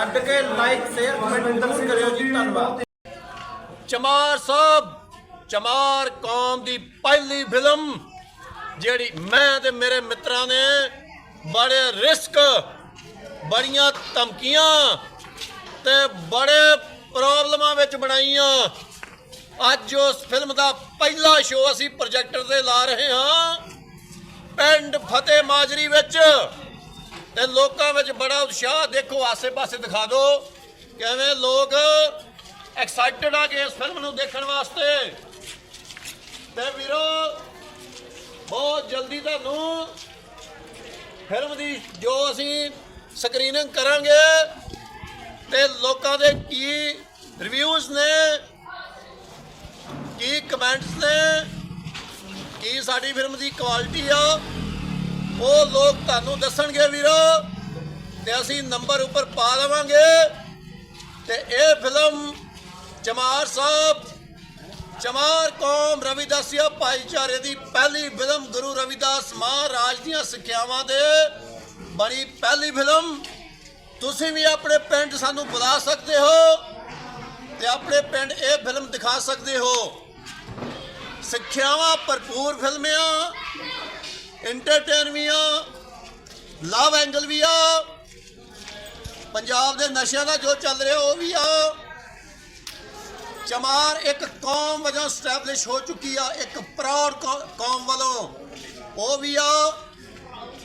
ਛੱਡ ਕੇ like share comment ਜ਼ਰੂਰ ਕਰਿਓ ਜੀ, ਧੰਨਵਾਦ। ਚਮਾਰ ਸਾਹਿਬ, ਚਮਾਰ ਕੌਮ ਦੀ ਪਹਿਲੀ ਫਿਲਮ ਜਿਹੜੀ ਮੈਂ ਤੇ ਮੇਰੇ ਮਿੱਤਰਾਂ ਨੇ ਬੜੇ ਰਿਸਕ, ਬੜੀਆਂ ਧਮਕੀਆਂ ਤੇ ਬੜੇ ਪ੍ਰੋਬਲਮਾਂ ਵਿੱਚ ਬਣਾਈਆਂ। ਅੱਜ ਉਸ ਫਿਲਮ ਦਾ ਪਹਿਲਾ ਸ਼ੋਅ ਅਸੀਂ ਪ੍ਰੋਜੈਕਟਰ ਤੇ ਲਾ ਰਹੇ ਹਾਂ। ਪਿੰਡ ਫਤਿਹ ਮਾਜਰੀ ਵਿੱਚ ਤੇ ਲੋਕਾਂ ਵਿੱਚ ਬੜਾ ਉਤਸ਼ਾਹ। ਦੇਖੋ, ਆਸੇ-ਪਾਸੇ ਦਿਖਾ ਦਿਓ। ਕਿਵੇਂ ਲੋਕ ਐਕਸਾਈਟਡ ਆ ਕਿ ਇਸ ਫਿਲਮ ਨੂੰ ਦੇਖਣ ਵਾਸਤੇ। ਤੇ ਵੀਰੋ, ਬਹੁਤ ਜਲਦੀ ਤੁਹਾਨੂੰ ਫਿਲਮ ਦੀ ਜੋ ਅਸੀਂ ਸਕਰੀਨਿੰਗ ਕਰਾਂਗੇ ਤੇ ਲੋਕਾਂ ਦੇ ਕੀ ਰਿਵਿਊਜ਼ ਨੇ, ਕੀ ਕਮੈਂਟਸ ਨੇ, ਕੀ ਸਾਡੀ ਫਿਲਮ ਦੀ ਕੁਆਲਿਟੀ ਆ ਉਹ ਲੋਕ ਤੁਹਾਨੂੰ ਦੱਸਣਗੇ ਵੀਰੋ ਤੇ ਅਸੀਂ ਨੰਬਰ ਉੱਪਰ ਪਾ ਲਵਾਂਗੇ ਤੇ ਇਹ ਫਿਲਮ ਚਮਾਰ ਸਾਹਿਬ, ਚਮਾਰ ਕੌਮ ਰਵਿਦਾਸੀਆ ਭਾਈਚਾਰੇ ਦੀ ਪਹਿਲੀ ਫਿਲਮ ਗੁਰੂ ਰਵਿਦਾਸ ਮਹਾਰਾਜ ਦੀਆਂ ਸਿੱਖਿਆਵਾਂ ਦੇ ਬਣੀ ਪਹਿਲੀ ਫਿਲਮ। ਤੁਸੀਂ ਵੀ ਆਪਣੇ ਪਿੰਡ ਸਾਨੂੰ ਬੁਲਾ ਸਕਦੇ ਹੋ ਤੇ ਆਪਣੇ ਪਿੰਡ ਇਹ ਫਿਲਮ ਦਿਖਾ ਸਕਦੇ ਹੋ। ਸਿੱਖਿਆਵਾਂ ਭਰਪੂਰ ਫਿਲਮ ਆ ਐਂਟਰਟੇਨ ਵੀ ਆ ਲਵ ਐਂਗਲ ਵੀ ਆ, ਪੰਜਾਬ ਦੇ ਨਸ਼ਿਆਂ ਦਾ ਜੋ ਚੱਲ ਰਿਹਾ ਉਹ ਵੀ ਆ। ਚਮਾਰ ਇੱਕ ਕੌਮ ਵਜੋਂ ਸਟੈਬਲਿਸ਼ ਹੋ ਚੁੱਕੀ ਆ, ਇੱਕ ਪ੍ਰਾਊਡ ਕੌਮ ਵੱਲੋਂ। ਉਹ ਵੀ ਆ,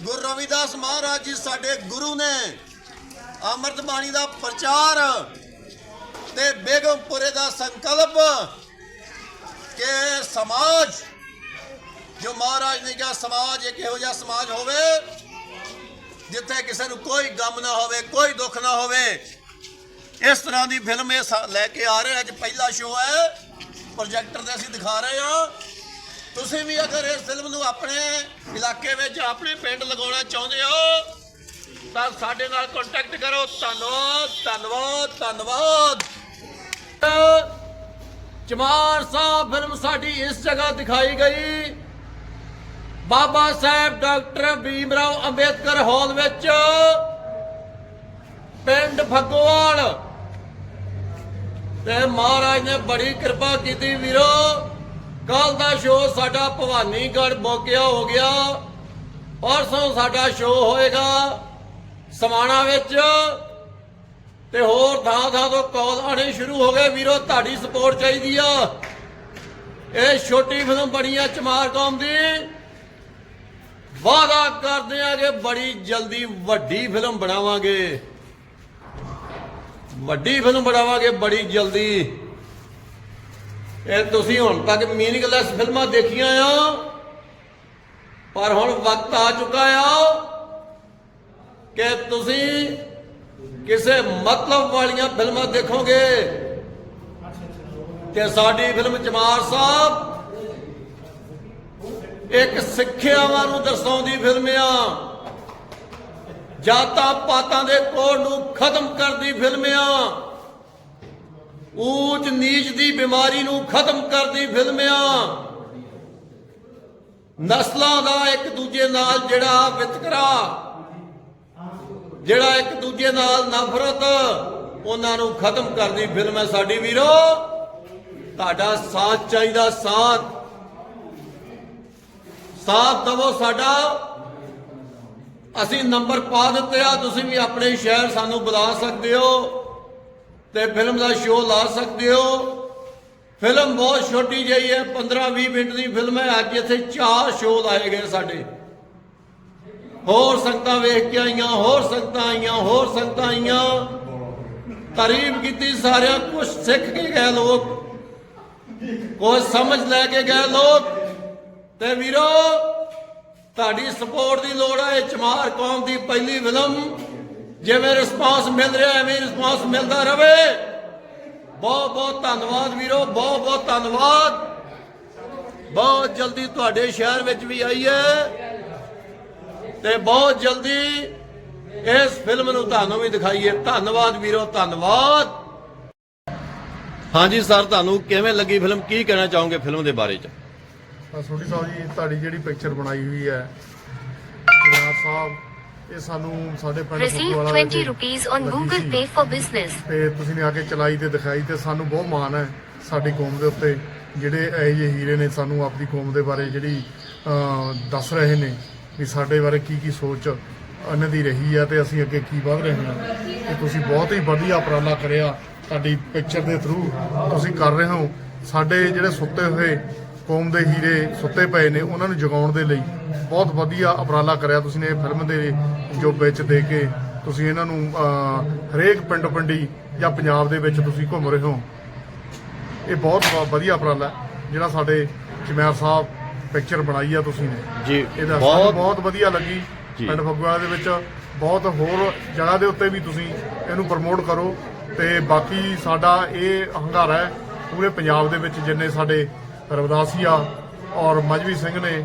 ਗੁਰੂ ਰਵਿਦਾਸ ਮਹਾਰਾਜ ਜੀ ਸਾਡੇ ਗੁਰੂ ਨੇ ਅੰਮ੍ਰਿਤ ਬਾਣੀ ਦਾ ਪ੍ਰਚਾਰ ਤੇ ਬੇਗਮਪੁਰੇ ਦਾ ਸੰਕਲਪ ਕਿ ਸਮਾਜ ਜੋ ਮਹਾਰਾਜ ਨੇ ਕਿਹਾ, ਸਮਾਜ ਇੱਕ ਇਹੋ ਜਿਹਾ ਸਮਾਜ ਹੋਵੇ ਜਿੱਥੇ ਕਿਸੇ ਨੂੰ ਕੋਈ ਗਮ ਨਾ ਹੋਵੇ, ਕੋਈ ਦੁੱਖ ਨਾ ਹੋਵੇ। ਇਸ ਤਰ੍ਹਾਂ ਦੀ ਫਿਲਮ ਇਹ ਸਾ- ਲੈ ਕੇ ਆ ਰਹੇ ਅੱਜ ਪਹਿਲਾ ਸ਼ੋਅ ਹੈ। ਪ੍ਰੋਜੈਕਟਰ ਤੇ ਅਸੀਂ ਦਿਖਾ ਰਹੇ ਹਾਂ ਤੁਸੀਂ ਵੀ ਅਗਰ ਇਸ ਫਿਲਮ ਨੂੰ ਆਪਣੇ ਇਲਾਕੇ ਵਿੱਚ, ਆਪਣੇ ਪਿੰਡ ਲਗਾਉਣਾ ਚਾਹੁੰਦੇ ਹੋ, ਤਾਂ ਸਾਡੇ ਨਾਲ ਕੰਟੈਕਟ ਕਰੋ। ਧੰਨਵਾਦ ਧੰਨਵਾਦ ਧੰਨਵਾਦ। ਚਮਾਰ ਸਾਹਿਬ ਫਿਲਮ ਸਾਡੀ ਇਸ ਜਗ੍ਹਾ ਦਿਖਾਈ ਗਈ। ਬਾਬਾ ਸਾਹਿਬ ਡਾਕਟਰ ਭੀਮ ਰਾਓ ਅੰਬੇਦਕਰ ਹਾਲ ਵਿੱਚ ਪਿੰਡ ਫਗਵਾਲ ਤੇ ਮਹਾਰਾਜ ਨੇ ਬੜੀ ਕਿਰਪਾ ਕੀਤੀ ਵੀਰੋ। ਕੱਲ ਦਾ ਸ਼ੋਅ ਸਾਡਾ ਭਵਾਨੀਗੜ ਮੋਗਿਆ ਹੋ ਗਿਆ। ਪਰਸੋਂ ਸਾਡਾ ਸ਼ੋਅ ਹੋਏਗਾ ਸਮਾਣਾ ਵਿੱਚ। ਤੇ ਹੋਰ ਥਾਂ ਥਾਂ ਤੋਂ ਕਾਲ ਆਣੇ ਸ਼ੁਰੂ ਹੋ ਗਏ। ਵੀਰੋ, ਤੁਹਾਡੀ ਸਪੋਰਟ ਚਾਹੀਦੀ ਆ। ਇਹ ਛੋਟੀ ਫਿਲਮ ਬਣੀ ਆ ਚਮਾਰ ਕੌਮ ਦੀ। ਵਾਅਦਾ ਕਰਦੇ ਆ ਕਿ ਬੜੀ ਜਲਦੀ ਵੱਡੀ ਫਿਲਮ ਬਣਾਵਾਂਗੇ। ਵੱਡੀ ਫਿਲਮ ਬਣਾਵਾਂਗੇ, ਬੜੀ ਜਲਦੀ। ਇਹ ਤੁਸੀਂ ਹੁਣ ਤੱਕ ਮੀਨਿੰਗਲੈਸ ਫਿਲਮਾਂ ਦੇਖੀਆਂ ਆ, ਪਰ ਹੁਣ ਵਕਤ ਆ ਚੁੱਕਾ ਆ ਕਿ ਤੁਸੀਂ ਕਿਸੇ ਮਤਲਬ ਵਾਲੀਆਂ ਫਿਲਮਾਂ ਦੇਖੋਗੇ। ਤੇ ਸਾਡੀ ਫਿਲਮ ਚਮਾਰ ਸਾਹਿਬ ਇੱਕ ਸਿੱਖਿਆਵਾਂ ਨੂੰ ਦਰਸਾਉਂਦੀ ਫਿਲਮ ਜਾਤਾਂ ਪਾਤਾਂ ਦੇ ਕੋੜ ਨੂੰ ਖਤਮ ਕਰਦੀ ਫਿਲਮ ਆ। ਊਚ ਨੀਚ ਦੀ ਬਿਮਾਰੀ ਨੂੰ ਖਤਮ ਕਰਦੀ ਫਿਲਮ ਨਸਲਾਂ ਦਾ ਇੱਕ ਦੂਜੇ ਨਾਲ ਜਿਹੜਾ ਵਿਤਕਰਾ, ਜਿਹੜਾ ਇੱਕ ਦੂਜੇ ਨਾਲ ਨਫ਼ਰਤ, ਉਹਨਾਂ ਨੂੰ ਖਤਮ ਕਰਦੀ ਫਿਲਮ ਹੈ ਸਾਡੀ ਵੀਰੋ, ਤੁਹਾਡਾ ਸਾਥ ਚਾਹੀਦਾ, ਸਾਥ। ਸਾਥ ਦਵੋ ਸਾਡਾ। ਅਸੀਂ ਨੰਬਰ ਪਾ ਦਿੱਤੇ ਆ, ਤੁਸੀਂ ਵੀ ਆਪਣੇ ਸ਼ਹਿਰ ਸਾਨੂੰ ਬੁਲਾ ਸਕਦੇ ਹੋ ਤੇ ਫਿਲਮ ਦਾ ਸ਼ੋਅ ਲਾ ਸਕਦੇ ਹੋ। ਫਿਲਮ ਬਹੁਤ ਛੋਟੀ ਜਿਹੀ ਹੈ 15-20 ਮਿੰਟ ਦੀ ਫਿਲਮ ਹੈ, ਅੱਜ ਇੱਥੇ ਚਾਰ ਸ਼ੋਅ ਲਾਏ ਗਏ ਸਾਡੇ। ਹੋਰ ਸੰਗਤਾਂ ਵੇਖ ਕੇ ਆਈਆਂ, ਹੋਰ ਸੰਗਤਾਂ ਆਈਆਂ, ਹੋਰ ਸੰਗਤਾਂ ਆਈਆਂ। ਤਾਰੀਫ ਕੀਤੀ ਸਾਰਿਆਂ ਕੁਝ ਸਿੱਖ ਕੇ ਗਏ ਲੋਕ ਕੁਝ ਸਮਝ ਲੈ ਕੇ ਗਏ ਲੋਕ। ਤੇ ਵੀਰੋ, ਤੁਹਾਡੀ ਸਪੋਰਟ ਦੀ ਲੋੜ ਹੈ ਇਹ ਚਮਾਰ ਕੌਮ ਦੀ ਪਹਿਲੀ ਫਿਲਮ। ਜਿਵੇਂ ਰਿਸਪਾਂਸ ਮਿਲ ਰਿਹਾ, ਐਵੇਂ ਰਿਸਪਾਂਸ ਮਿਲਦਾ ਰਵੇ। ਬਹੁਤ ਬਹੁਤ ਧੰਨਵਾਦ ਵੀਰੋ, ਬਹੁਤ ਬਹੁਤ ਧੰਨਵਾਦ। ਬਹੁਤ ਜਲਦੀ ਤੁਹਾਡੇ ਸ਼ਹਿਰ ਵਿੱਚ ਵੀ ਆਈ ਹੈ। ਤੇ ਬਹੁਤ ਜਲਦੀ ਇਸ ਫਿਲਮ ਨੂੰ ਤੁਹਾਨੂੰ ਵੀ ਦਿਖਾਈਏ। ਧੰਨਵਾਦ ਵੀਰੋ, ਧੰਨਵਾਦ। ਹਾਂਜੀ ਸਰ, ਤੁਹਾਨੂੰ ਕਿਵੇਂ ਲੱਗੀ ਫਿਲਮ? ਕੀ ਕਹਿਣਾ ਚਾਹੋਗੇ ਫਿਲਮ ਦੇ ਬਾਰੇ ਚ? ਛੋਟੀ ਸਾਹਿਬ ਜੀ ਤੁਹਾਡੀ ਜਿਹੜੀ ਪਿਕਚਰ ਬਣਾਈ ਹੋਈ ਹੈ ਜਨਾਬ ਸਾਹਿਬ ਇਹ ਸਾਨੂੰ ਸਾਡੇ ਪਿੰਡ Receive ਫੁੱਟਵਾਲਾ 20 ਦੇ rupees on ਲੱਗੀ Google C. Pay for business. ਤੇ ਤੁਸੀਂ ਨੇ ਆ ਕੇ ਚਲਾਈ ਤੇ ਦਿਖਾਈ ਤੇ ਸਾਨੂੰ ਬਹੁਤ ਮਾਣ ਹੈ ਸਾਡੀ ਕੌਮ ਦੇ ਉੱਤੇ ਜਿਹੜੇ ਇਹ ਜਿਹੇ ਹੀਰੇ ਨੇ ਸਾਨੂੰ ਆਪਣੀ ਕੌਮ ਦੇ ਬਾਰੇ ਜਿਹੜੀ ਅਹ, ਦੱਸ ਰਹੇ ਨੇ ਵੀ ਸਾਡੇ ਬਾਰੇ ਕੀ ਕੀ ਸੋਚ ਇਹਨਾਂ ਦੀ ਰਹੀ ਹੈ ਤੇ ਅਸੀਂ ਅੱਗੇ ਕੀ ਵਧ ਰਹੇ ਹਾਂ ਤੇ ਤੁਸੀਂ ਬਹੁਤ ਹੀ ਵਧੀਆ ਉਪਰਾਲਾ ਕਰਿਆ ਤੁਹਾਡੀ ਪਿਕਚਰ ਦੇ ਥਰੂ ਤੁਸੀਂ ਕਰ ਰਹੇ ਹੋ ਸਾਡੇ ਜਿਹੜੇ ਸੁੱਤੇ ਹੋਏ ਕੌਮ ਦੇ ਹੀਰੇ ਸੁੱਤੇ ਪਏ ਨੇ ਉਹਨਾਂ ਨੂੰ ਜਗਾਉਣ ਦੇ ਲਈ ਬਹੁਤ ਵਧੀਆ ਉਪਰਾਲਾ ਕਰਿਆ ਤੁਸੀਂ ਨੇ ਫਿਲਮ ਦੇ ਜੋ ਵਿੱਚ ਦੇ ਕੇ ਤੁਸੀਂ ਇਹਨਾਂ ਨੂੰ ਹਰੇਕ ਪਿੰਡ ਪਿੰਡੀ ਜਾਂ ਪੰਜਾਬ ਦੇ ਵਿੱਚ ਤੁਸੀਂ ਘੁੰਮ ਰਹੇ ਹੋ। ਇਹ ਬਹੁਤ ਵਧੀਆ ਉਪਰਾਲਾ ਜਿਹੜਾ ਸਾਡੇ ਚਮੈਰ ਸਾਹਿਬ ਪਿਕਚਰ ਬਣਾਈ ਆ ਤੁਸੀਂ ਨੇ। ਜੀ ਇਹਦਾ ਬਹੁਤ ਬਹੁਤ ਵਧੀਆ ਲੱਗੀ। ਪਿੰਡ ਫਗਵਾੜਾ ਦੇ ਵਿੱਚ। ਬਹੁਤ ਹੋਰ ਜਗ੍ਹਾ ਦੇ ਉੱਤੇ ਵੀ ਤੁਸੀਂ ਇਹਨੂੰ ਪ੍ਰਮੋਟ ਕਰੋ ਤੇ ਬਾਕੀ ਸਾਡਾ ਇਹ ਹੰਗਾਰਾ ਹੈ ਪੂਰੇ ਪੰਜਾਬ ਦੇ ਵਿੱਚ ਜਿੰਨੇ ਸਾਡੇ ਰਵਦਾਸੀਆ ਔਰ ਮਜਵੀ ਸਿੰਘ ਨੇ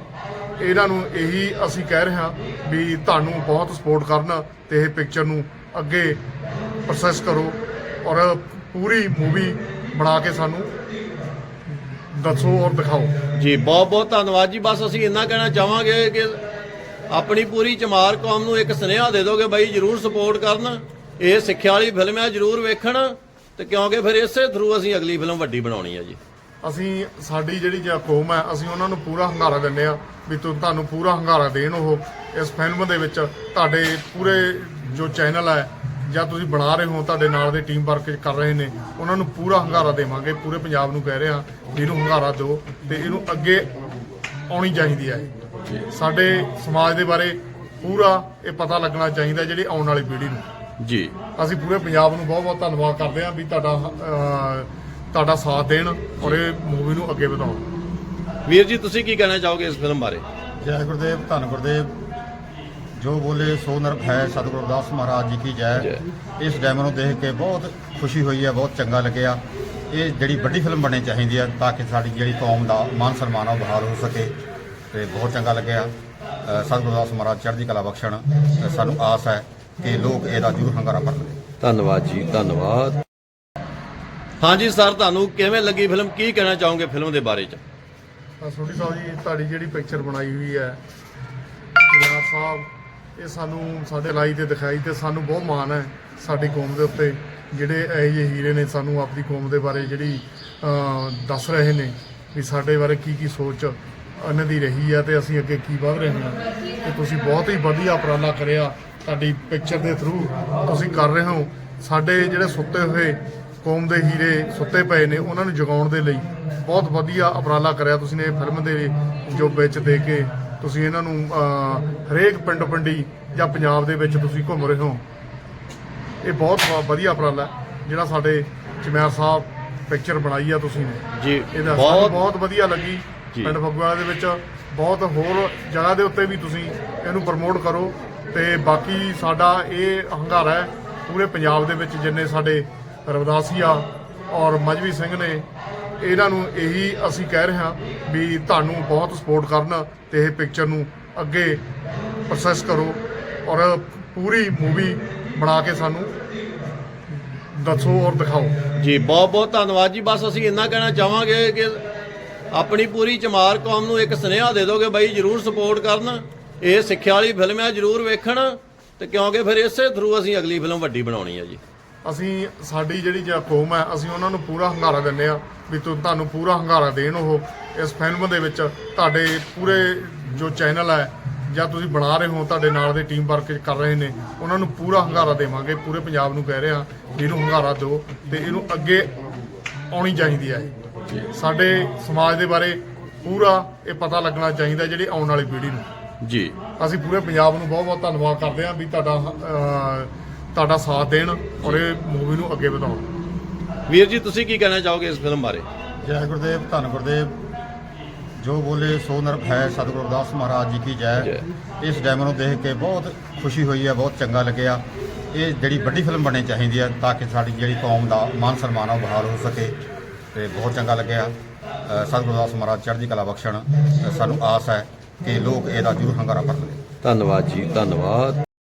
ਇਹਨਾਂ ਨੂੰ ਇਹੀ ਅਸੀਂ ਕਹਿ ਰਹੇ ਹਾਂ ਵੀ ਤੁਹਾਨੂੰ ਬਹੁਤ ਸਪੋਰਟ ਕਰਨ ਤੇ ਇਹ ਪਿਕਚਰ ਨੂੰ ਅੱਗੇ ਪ੍ਰੋਸੈਸ ਕਰੋ ਔਰ ਪੂਰੀ ਮੂਵੀ ਬਣਾ ਕੇ ਸਾਨੂੰ ਦੱਸੋ ਔਰ ਦਿਖਾਓ। ਜੀ, ਬਹੁਤ ਬਹੁਤ ਧੰਨਵਾਦ ਜੀ। ਬਸ ਅਸੀਂ ਇੰਨਾ ਕਹਿਣਾ ਚਾਹਾਂਗੇ ਕਿ ਆਪਣੀ ਪੂਰੀ ਚਮਾਰ ਕੌਮ ਨੂੰ ਇੱਕ ਸੁਨੇਹਾ ਦੇ ਦੋਗੇ ਬਾਈ ਜਰੂਰ ਸਪੋਰਟ ਕਰਨ। ਇਹ ਸਿੱਖਿਆ ਵਾਲੀ ਫਿਲਮ ਹੈ, ਜਰੂਰ ਵੇਖਣ ਤੇ ਕਿਉਂਕਿ ਫਿਰ ਇਸੇ ਥਰੂ ਅਸੀਂ ਅਗਲੀ ਫਿਲਮ ਵੱਡੀ ਬਣਾਉਣੀ ਹੈ ਜੀ। ਅਸੀਂ ਸਾਡੀ ਜਿਹੜੀ ਜ ਕੌਮ ਹੈ ਅਸੀਂ ਉਹਨਾਂ ਨੂੰ ਪੂਰਾ ਹੰਗਾਰਾ ਦਿੰਦੇ ਆ ਵੀ ਤੁ- ਤੁਹਾਨੂੰ ਪੂਰਾ ਹੰਗਾਰਾ ਦੇਣ ਉਹ ਇਸ ਫਿਲਮ ਦੇ ਵਿੱਚ ਤੁਹਾਡੇ ਪੂਰੇ ਜੋ ਚੈਨਲ ਹੈ ਜਾਂ ਤੁਸੀਂ ਬਣਾ ਰਹੇ ਹੋ ਤੁਹਾਡੇ ਨਾਲ ਦੇ ਟੀਮ ਵਰਕ ਕਰ ਰਹੇ ਨੇ ਉਹਨਾਂ ਨੂੰ ਪੂਰਾ ਹੰਗਾਰਾ ਦੇਵਾਂਗੇ ਪੂਰੇ ਪੰਜਾਬ ਨੂੰ ਕਹਿ ਰਹੇ ਵੀ ਇਹਨੂੰ ਹੰਗਾਰਾ ਦਿਓ ਤੇ ਇਹਨੂੰ ਅੱਗੇ ਆਉਣੀ ਚਾਹੀਦੀ ਹੈ। ਸਾਡੇ ਸਮਾਜ ਦੇ ਬਾਰੇ ਪੂਰਾ ਇਹ ਪਤਾ ਲੱਗਣਾ ਚਾਹੀਦਾ ਜਿਹੜੀ ਆਉਣ ਵਾਲੀ ਪੀੜ੍ਹੀ ਨੂੰ ਜੀ ਅਸੀਂ ਪੂਰੇ ਪੰਜਾਬ ਨੂੰ ਬਹੁਤ ਬਹੁਤ ਧੰਨਵਾਦ ਕਰਦੇ ਹਾਂ ਵੀ ਤੁਹਾਡਾ ਤੁਹਾਡਾ ਸਾਥ ਦੇਣ ਔਰ ਇਹ ਮੂਵੀ ਨੂੰ ਅੱਗੇ ਵਧਾਉਣ। ਵੀਰ ਜੀ ਤੁਸੀਂ ਕੀ ਕਹਿਣਾ ਚਾਹੋਗੇ ਇਸ ਫਿਲਮ ਬਾਰੇ? ਜੈ ਗੁਰਦੇਵ ਧੰਨ ਗੁਰਦੇਵ। ਜੋ ਬੋਲੇ ਸੋ ਨਰਕ ਹੈ ਸਤਿਗੁਰੂ ਅਰਦਾਸ ਮਹਾਰਾਜ ਜੀ ਕੀ ਜੈ। ਇਸ ਡੈਮੋ ਨੂੰ ਦੇਖ ਕੇ ਬਹੁਤ ਖੁਸ਼ੀ ਹੋਈ ਹੈ ਬਹੁਤ ਚੰਗਾ ਲੱਗਿਆ। ਇਹ ਜਿਹੜੀ ਵੱਡੀ ਫਿਲਮ ਬਣਨੀ ਚਾਹੀਦੀ ਹੈ ਤਾਂ ਕਿ ਸਾਡੀ ਜਿਹੜੀ ਕੌਮ ਦਾ ਮਾਨ ਸਨਮਾਨ ਆ ਉਹ ਬਹਾਲ ਹੋ ਸਕੇ ਤੇ ਬਹੁਤ ਚੰਗਾ ਲੱਗਿਆ। ਸਤਿਗੁਰੂ ਅਰਦਾਸ ਮਹਾਰਾਜ ਚੜ੍ਹਦੀ ਕਲਾ ਬਖਸ਼ਣ। ਸਾਨੂੰ ਆਸ ਹੈ ਕਿ ਲੋਕ ਇਹਦਾ ਜ਼ਰੂਰ ਹੰਗਾਰਾ ਭਰਨਗੇ। ਧੰਨਵਾਦ ਜੀ ਧੰਨਵਾਦ। ਹਾਂਜੀ ਸਰ, ਤੁਹਾਨੂੰ ਕਿਵੇਂ ਲੱਗੀ ਫਿਲਮ? ਕੀ ਕਹਿਣਾ ਚਾਹੋਗੇ ਫਿਲਮ ਦੇ ਬਾਰੇ ਚ? ਸੋਢੀ ਸਾਹਿਬ ਜੀ, ਤੁਹਾਡੀ ਜਿਹੜੀ ਪਿਕਚਰ ਬਣਾਈ ਹੋਈ ਹੈ, ਜਨਾਬ ਸਾਹਿਬ, ਇਹ ਸਾਨੂੰ ਸਾਡੇ ਲਾਈ ਤੇ ਦਿਖਾਈ ਤੇ ਸਾਨੂੰ ਬਹੁਤ ਮਾਣ ਹੈ ਸਾਡੀ ਕੌਮ ਦੇ ਉੱਤੇ। ਜਿਹੜੇ ਇਹ ਜਿਹੇ ਹੀਰੇ ਨੇ ਸਾਨੂੰ ਆਪਣੀ ਕੌਮ ਦੇ ਬਾਰੇ ਜਿਹੜੀ ਦੱਸ ਰਹੇ ਨੇ ਵੀ ਸਾਡੇ ਬਾਰੇ ਕੀ ਕੀ ਸੋਚ ਇਹਨਾਂ ਦੀ ਰਹੀ ਹੈ ਤੇ ਅਸੀਂ ਅੱਗੇ ਕੀ ਵਧ ਰਹੇ ਹਾਂ। ਤੇ ਤੁਸੀਂ ਬਹੁਤ ਹੀ ਵਧੀਆ ਉਪਰਾਲਾ ਕਰਿਆ ਤੁਹਾਡੀ ਪਿਕਚਰ ਦੇ ਥਰੂ ਤੁਸੀਂ ਕਰ ਰਹੇ ਹੋ। ਸਾਡੇ ਜਿਹੜੇ ਸੁੱਤੇ ਹੋਏ ਕੌਮ ਦੇ ਹੀਰੇ ਸੁੱਤੇ ਪਏ ਨੇ ਉਹਨਾਂ ਨੂੰ ਜਗਾਉਣ ਦੇ ਲਈ ਬਹੁਤ ਵਧੀਆ ਉਪਰਾਲਾ ਕਰਿਆ ਤੁਸੀਂ ਨੇ ਫਿਲਮ ਦੇ ਜੋ ਵਿੱਚ ਦੇ ਕੇ ਤੁਸੀਂ ਇਹਨਾਂ ਨੂੰ ਹਰੇਕ ਪਿੰਡ ਪਿੰਡੀ ਜਾਂ ਪੰਜਾਬ ਦੇ ਵਿੱਚ ਤੁਸੀਂ ਘੁੰਮ ਰਹੇ ਹੋ। ਇਹ ਬਹੁਤ ਵਧੀਆ ਉਪਰਾਲਾ ਜਿਹੜਾ ਸਾਡੇ ਚਮੈਰ ਸਾਹਿਬ ਪਿਕਚਰ ਬਣਾਈ ਆ ਤੁਸੀਂ ਨੇ। ਜੀ ਇਹਦਾ ਬਹੁਤ ਬਹੁਤ ਵਧੀਆ ਲੱਗੀ। ਪਿੰਡ ਫਗਵਾੜਾ ਦੇ ਵਿੱਚ। ਬਹੁਤ ਹੋਰ ਜਗ੍ਹਾ ਦੇ ਉੱਤੇ ਵੀ ਤੁਸੀਂ ਇਹਨੂੰ ਪ੍ਰਮੋਟ ਕਰੋ ਤੇ ਬਾਕੀ ਸਾਡਾ ਇਹ ਹੰਗਾਰਾ ਹੈ ਪੂਰੇ ਪੰਜਾਬ ਦੇ ਵਿੱਚ ਜਿੰਨੇ ਸਾਡੇ ਰਵਦਾਸੀਆ ਔਰ ਮਜਵੀ ਸਿੰਘ ਨੇ ਇਹਨਾਂ ਨੂੰ ਇਹੀ ਅਸੀਂ ਕਹਿ ਰਹੇ ਹਾਂ ਵੀ ਤੁਹਾਨੂੰ ਬਹੁਤ ਸਪੋਰਟ ਕਰਨ ਤੇ ਇਹ ਪਿਕਚਰ ਨੂੰ ਅੱਗੇ ਪ੍ਰੋਸੈਸ ਕਰੋ ਔਰ ਪੂਰੀ ਮੂਵੀ ਬਣਾ ਕੇ ਸਾਨੂੰ ਦੱਸੋ ਔਰ ਦਿਖਾਓ। ਜੀ, ਬਹੁਤ ਬਹੁਤ ਧੰਨਵਾਦ ਜੀ। ਬਸ ਅਸੀਂ ਇੰਨਾ ਕਹਿਣਾ ਚਾਹਾਂਗੇ ਕਿ ਆਪਣੀ ਪੂਰੀ ਚਮਾਰ ਕੌਮ ਨੂੰ ਇੱਕ ਸੁਨੇਹਾ ਦੇ ਦੋਗੇ ਬਾਈ ਜਰੂਰ ਸਪੋਰਟ ਕਰਨ। ਇਹ ਸਿੱਖਿਆ ਵਾਲੀ ਫਿਲਮ ਹੈ ਜਰੂਰ ਵੇਖਣ ਤੇ ਕਿਉਂਕਿ ਫਿਰ ਇਸੇ ਥਰੂ ਅਸੀਂ ਅਗਲੀ ਫਿਲਮ ਵੱਡੀ ਬਣਾਉਣੀ ਹੈ ਜੀ। ਅਸੀਂ ਸਾਡੀ ਜਿਹੜੀ ਜ ਕੌਮ ਹੈ ਅਸੀਂ ਉਹਨਾਂ ਨੂੰ ਪੂਰਾ ਹੰਗਾਰਾ ਦਿੰਦੇ ਆ ਵੀ ਤੁਹਾਨੂੰ ਪੂਰਾ ਹੰਗਾਰਾ ਦੇਣ ਉਹ ਇਸ ਫਿਲਮ ਦੇ ਵਿੱਚ ਤੁਹਾਡੇ ਪੂਰੇ ਜੋ ਚੈਨਲ ਹੈ ਜਾਂ ਤੁਸੀਂ ਬਣਾ ਰਹੇ ਹੋ ਤੁਹਾਡੇ ਨਾਲ ਦੇ ਟੀਮ ਵਰਕ ਕਰ ਰਹੇ ਨੇ ਉਹਨਾਂ ਨੂੰ ਪੂਰਾ ਹੰਗਾਰਾ ਦੇਵਾਂਗੇ ਪੂਰੇ ਪੰਜਾਬ ਨੂੰ ਕਹਿ ਰਹੇ ਵੀ ਇਹਨੂੰ ਹੰਗਾਰਾ ਦਿਓ ਤੇ ਇਹਨੂੰ ਅੱਗੇ ਆਉਣੀ ਚਾਹੀਦੀ ਹੈ। ਸਾਡੇ ਸਮਾਜ ਦੇ ਬਾਰੇ ਪੂਰਾ ਇਹ ਪਤਾ ਲੱਗਣਾ ਚਾਹੀਦਾ ਜਿਹੜੀ ਆਉਣ ਵਾਲੀ ਪੀੜ੍ਹੀ ਨੂੰ ਜੀ ਅਸੀਂ ਪੂਰੇ ਪੰਜਾਬ ਨੂੰ ਬਹੁਤ ਬਹੁਤ ਧੰਨਵਾਦ ਕਰਦੇ ਹਾਂ ਵੀ ਤੁਹਾਡਾ ਤੁਹਾਡਾ ਸਾਥ ਦੇਣ ਔਰ ਇਹ ਮੂਵੀ ਨੂੰ ਅੱਗੇ ਵਧਾਉਣ। ਵੀਰ ਜੀ ਤੁਸੀਂ ਕੀ ਕਹਿਣਾ ਚਾਹੋਗੇ ਇਸ ਫਿਲਮ ਬਾਰੇ? ਜੈ ਗੁਰਦੇਵ ਧੰਨ ਗੁਰਦੇਵ। ਜੋ ਬੋਲੇ ਸੋ ਨਰਕ ਹੈ ਸਤਿਗੁਰੂ ਅਰਦਾਸ ਮਹਾਰਾਜ ਜੀ ਕੀ ਜੈ। ਇਸ ਡੈਮੋ ਨੂੰ ਦੇਖ ਕੇ ਬਹੁਤ ਖੁਸ਼ੀ ਹੋਈ ਹੈ ਬਹੁਤ ਚੰਗਾ ਲੱਗਿਆ। ਇਹ ਜਿਹੜੀ ਵੱਡੀ ਫਿਲਮ ਬਣਨੀ ਚਾਹੀਦੀ ਹੈ ਤਾਂ ਕਿ ਸਾਡੀ ਜਿਹੜੀ ਕੌਮ ਦਾ ਮਾਨ ਸਨਮਾਨ ਆ ਉਹ ਬਹਾਲ ਹੋ ਸਕੇ ਤੇ ਬਹੁਤ ਚੰਗਾ ਲੱਗਿਆ। ਸਤਿਗੁਰੂ ਅਰਦਾਸ ਮਹਾਰਾਜ ਚੜ੍ਹਦੀ ਕਲਾ ਬਖਸ਼ਣ। ਸਾਨੂੰ ਆਸ ਹੈ ਕਿ ਲੋਕ ਇਹਦਾ ਜ਼ਰੂਰ ਹੰਗਾਰਾ ਭਰਨਗੇ ਧੰਨਵਾਦ ਜੀ ਧੰਨਵਾਦ।